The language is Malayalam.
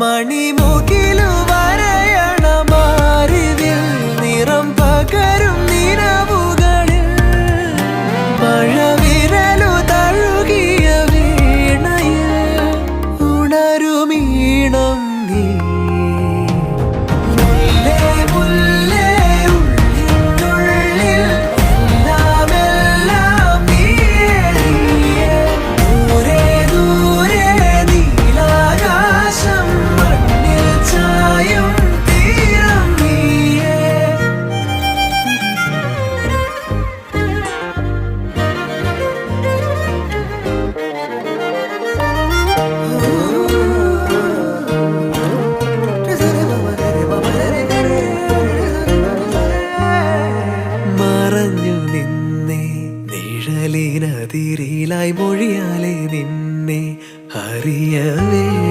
മണിമുകിലു വരയണമാരിതിൽ നിറം പകരും നിലവുകളിൽ മഴവിരലു തഴുകിയ വീണയിൽ ഉണരുമീണം നീ. നിന്നേ നിഴലിനതിരിലായി മൊഴിയാലേ നിന്നെ അറിയവേ.